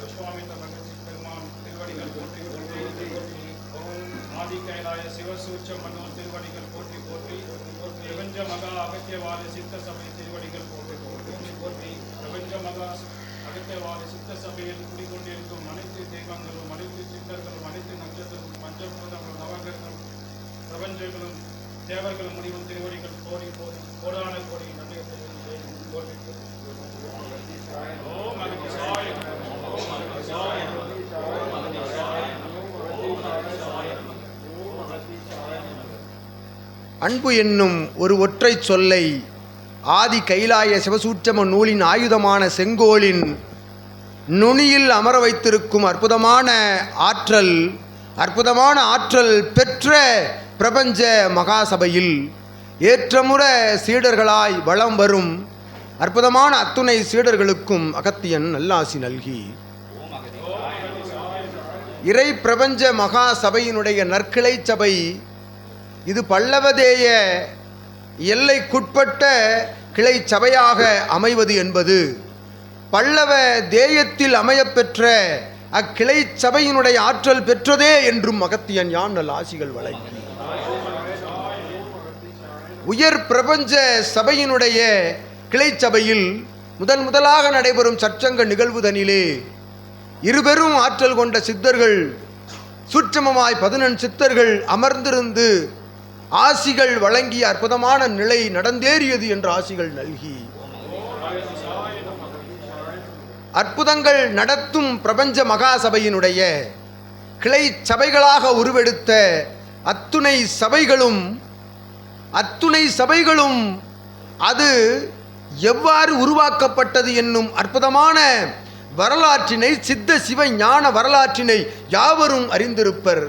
விஸ்வாமித்த பெருமான் திருவடிகள் போற்றி போற்றி ஓம் ஆதி சிவசூச்ச மனோ திருவடிகள் போற்றி போற்றி பிரபஞ்ச மகா அகத்தியவாத சித்த சபை திருவடிகள் போற்றி போற்றி போற்றி பிரபஞ்ச மகா அகத்தியவாத சித்த சபையில் குடிகொண்டிருக்கும் அனைத்து தெய்வங்களும் அனைத்து சித்தர்களும் அனைத்து நட்சத்திரங்களும் பஞ்சபூதங்களும் நவகர்களும் பிரபஞ்சங்களும் தேவர்கள் முடிவும் திருவடிகள் கோடி கோடி கோடான கோடி நம்பிக்கை ஓம் அன்பு என்னும் ஒரு ஒற்றை சொல்லை ஆதி கைலாய சிவசூட்சம நூலின் ஆயுதமான செங்கோலின் நுனியில் அமர வைத்திருக்கும் அற்புதமான ஆற்றல் அற்புதமான ஆற்றல் பெற்ற பிரபஞ்ச மகாசபையில் ஏற்றமுற சீடர்களாய் வலம் வரும் அற்புதமான அத்துணை சீடர்களுக்கும் அகத்தியன் நல்லாசி நல்கி. இறை பிரபஞ்ச மகா சபையினுடைய நற்கிளை சபை இது பல்லவதேய எல்லைக்குட்பட்ட கிளை சபையாக அமைவது என்பது பல்லவ தேயத்தில் அமையப்பெற்ற அக்கிளை சபையினுடைய ஆற்றல் பெற்றதே என்றும் மகத்தியன் யான் நல் ஆசிகள் வழங்கி உயர் பிரபஞ்ச சபையினுடைய கிளை சபையில் முதன் முதலாக நடைபெறும் சற்றங்க நிகழ்வுதனிலே இருபெரும் ஆற்றல் கொண்ட சித்தர்கள் சுற்றமமாய் பதினெண் சித்தர்கள் அமர்ந்திருந்து ஆசிகள் வழங்கிய அற்புதமான நிலை நடந்தேறியது என்று ஆசிகள் நல்கி. அற்புதங்கள் நடத்தும் பிரபஞ்ச மகாசபையினுடைய கிளை சபைகளாக உருவெடுத்த அத்துணை சபைகளும் அத்துணை சபைகளும் அது எவ்வாறு உருவாக்கப்பட்டது என்னும் அற்புதமான வரலாற்றினை சித்த சிவ ஞான வரலாற்றினை யாவரும் அறிந்திருப்பர்.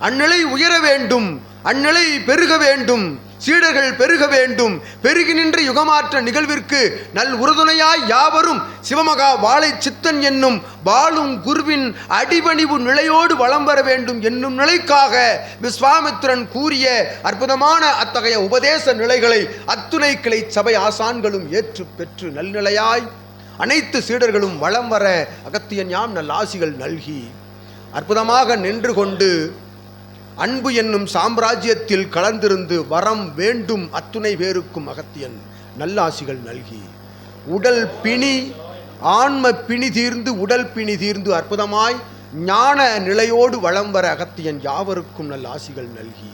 அந்நிலை உயர வேண்டும். அந்நிலை பெருக வேண்டும் சீடர்கள் பெருக வேண்டும். பெருகி நின்ற யுகமாற்ற நிகழ்விற்கு நல் உறுதுணையாய் யாவரும் சிவமகா வாழை சித்தன் என்னும் வாழும் குருவின் அடிபணிவு நிலையோடு வலம் வர வேண்டும் என்னும் நிலைக்காக விஸ்வாமித்திரன் கூறிய அற்புதமான அத்தகைய உபதேச நிலைகளை அத்துணை கிளை சபை ஆசான்களும் ஏற்று பெற்று நல்நிலையாய் அனைத்து சீடர்களும் வலம் வர அகத்தியன் யாம் நல் ஆசிகள் நல்கி அற்புதமாக நின்று கொண்டு அன்பு என்னும் சாம்ராஜ்யத்தில் கலந்திருந்து வரம் வேண்டும் அத்துணை பேருக்கும் அகத்தியன் நல்லாசிகள் நல்கி. உடல் பிணி ஆன்ம பிணி தீர்ந்து உடல் பிணி தீர்ந்து அற்புதமாய் ஞான நிலையோடு வளம் வர அகத்தியன் யாவருக்கும் நல்லாசிகள் நல்கி.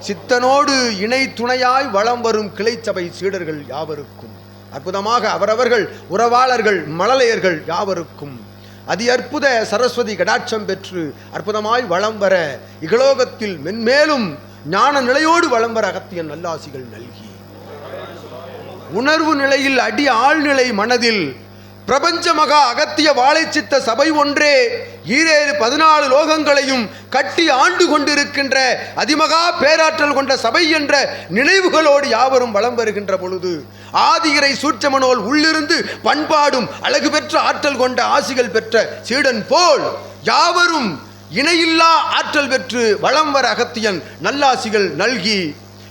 சித்தனோடு இணை துணையாய் வளம் வரும் கிளைச்சபை சீடர்கள் யாவருக்கும் அற்புதமாக அவரவர்கள் உறவாளர்கள் மழலையர்கள் யாவருக்கும் அதி அற்புத சரஸ்வதி கடாட்சம் பெற்று அற்புதமாய் வலம் வர இகலோகத்தில் மென்மேலும் ஞான நிலையோடு வளம் வர அகத்தியன் நல்லாசிகள் நல்கி. உணர்வு நிலையில் அடி ஆழ்நிலை மனதில் பிரபஞ்ச மகா அகத்திய வாழைச்சித்த சபை ஒன்றே ஈரேழு பதினாலு லோகங்களையும் கட்டி ஆண்டு கொண்டிருக்கின்ற அதிமகா பேராற்றல் கொண்ட சபை என்ற நினைவுகளோடு யாவரும் வலம் வருகின்ற பொழுது ஆதிகரை சூட்சமனோல் உள்ளிருந்து பண்பாடும் அழகு பெற்ற ஆற்றல் கொண்ட ஆசிகள் பெற்ற சீடன் போல் யாவரும் இணையில்லா ஆற்றல் பெற்று வலம் வர அகத்தியன் நல்லாசிகள் நல்கி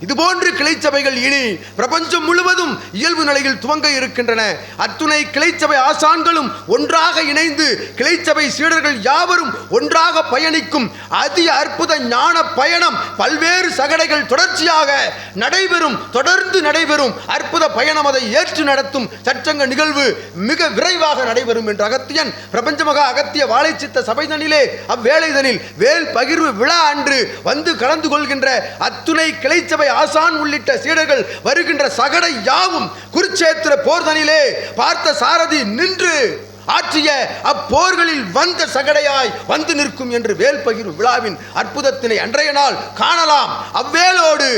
இதுபோன்று கிளைச்சபைகள் இனி பிரபஞ்சம் முழுவதும் இயல்பு நிலையில் துவங்க இருக்கின்றன. அத்துணை கிளைச்சபை ஆசான்களும் ஒன்றாக இணைந்து கிளைச்சபை சீடர்கள் யாவரும் ஒன்றாக பயணிக்கும் அதி அற்புத ஞான பயணம் பல்வேறு சகடைகள் தொடர்ச்சியாக நடைபெறும் தொடர்ந்து நடைபெறும். அற்புத பயணம் அதை ஏற்று நடத்தும் சச்சங்க நிகழ்வு மிக விரைவாக நடைபெறும் என்று அகத்தியன் பிரபஞ்சமாக அகத்திய வாழைச்சித்த சபைதனிலே அவ்வேளைதனில் வேல் பகிர்வு விழா அன்று வந்து கலந்து கொள்கின்ற அத்துணை கிளைச்சபை ஆசான் உள்ளிட்ட சீடர்கள் வருகின்ற சகடை யாவும் குருச்சேத்திர போர்தனிலே பார்த்த சாரதி நின்று ஆற்றிய அப்போர்களில் வந்த சகடையாய் வந்து நிற்கும் என்று வேல் பகிர்வு விழாவின் அற்புதத்தினை அன்றைய நாள் காணலாம். அவ்வேலோடு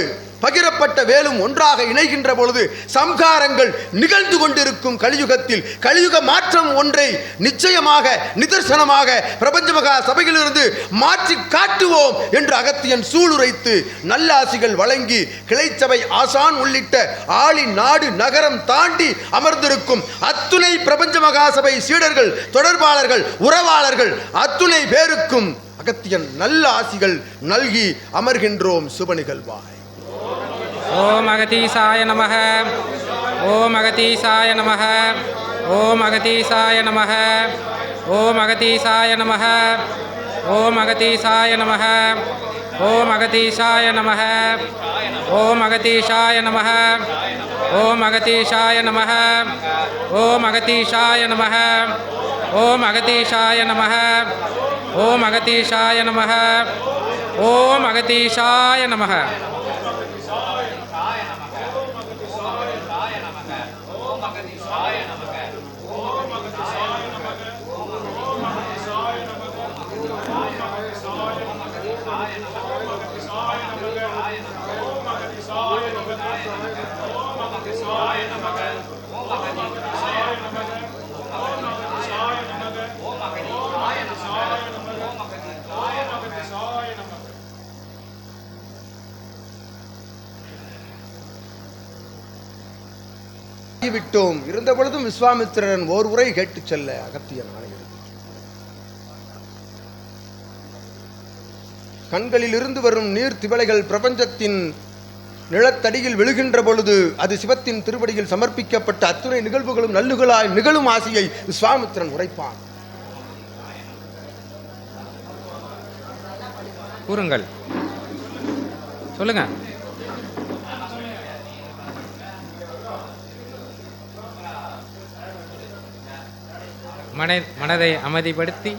பகிரப்பட்ட வேலும் ஒன்றாக இணைகின்ற பொழுது சம்காரங்கள் நிகழ்ந்து கொண்டிருக்கும் கலியுகத்தில் கலியுக மாற்றம் ஒன்றை நிச்சயமாக நிதர்சனமாக பிரபஞ்ச மகா சபையிலிருந்து மாற்றி காட்டுவோம் என்று அகத்தியன் சூளுரைத்து நல்லாசிகள் வழங்கி கிளைச்சபை ஆசான் உள்ளிட்ட ஆளி நாடு நகரம் தாண்டி அமர்ந்திருக்கும் அத்துணை பிரபஞ்ச மகாசபை சீடர்கள் தொடர்பாளர்கள் உறவாளர்கள் அத்துணை பேருக்கும் அகத்தியன் நல்ல ஆசிகள் நல்கி அமர்கின்றோம் சுப நிகழ்வாய். ஓம் அகதீசாய நம ஓம் அகதீசாய நம ஓம் அகதீசாய நம ஓம் அகதீசாய நம ஓம் அகதீசாய நம ஓம் அகதீசாய நம ஓம் அகதீஷாய நம ஓம் அகதீஷாய நம ஓம் அகதீஷாய நம ஓம் அகதீஷாய நம ஓம் அகதீஷாய நம ஓம் அகதீஷாய நம விட்டோம் இருந்த பொழுதும் விஸ்வாமித்திரன் ஓர் உரை கேட்டுச் செல்ல அகத்தியன் ஆணையிட்டார். கண்களில் இருந்து வரும் நீர் திவளைகள் பிரபஞ்சத்தின் நிலத்தடியில் விழுகின்ற பொழுது அது சிவத்தின் திருவடியில் சமர்ப்பிக்கப்பட்ட அத்துணை நிகழ்வுகளும் நல்லுகளாய் நிகழும் ஆசையை விஸ்வாமித்திரன் உரைப்பான். கூறுங்கள். சொல்லுங்க. மன மனதை அமைதிப்படுத்தி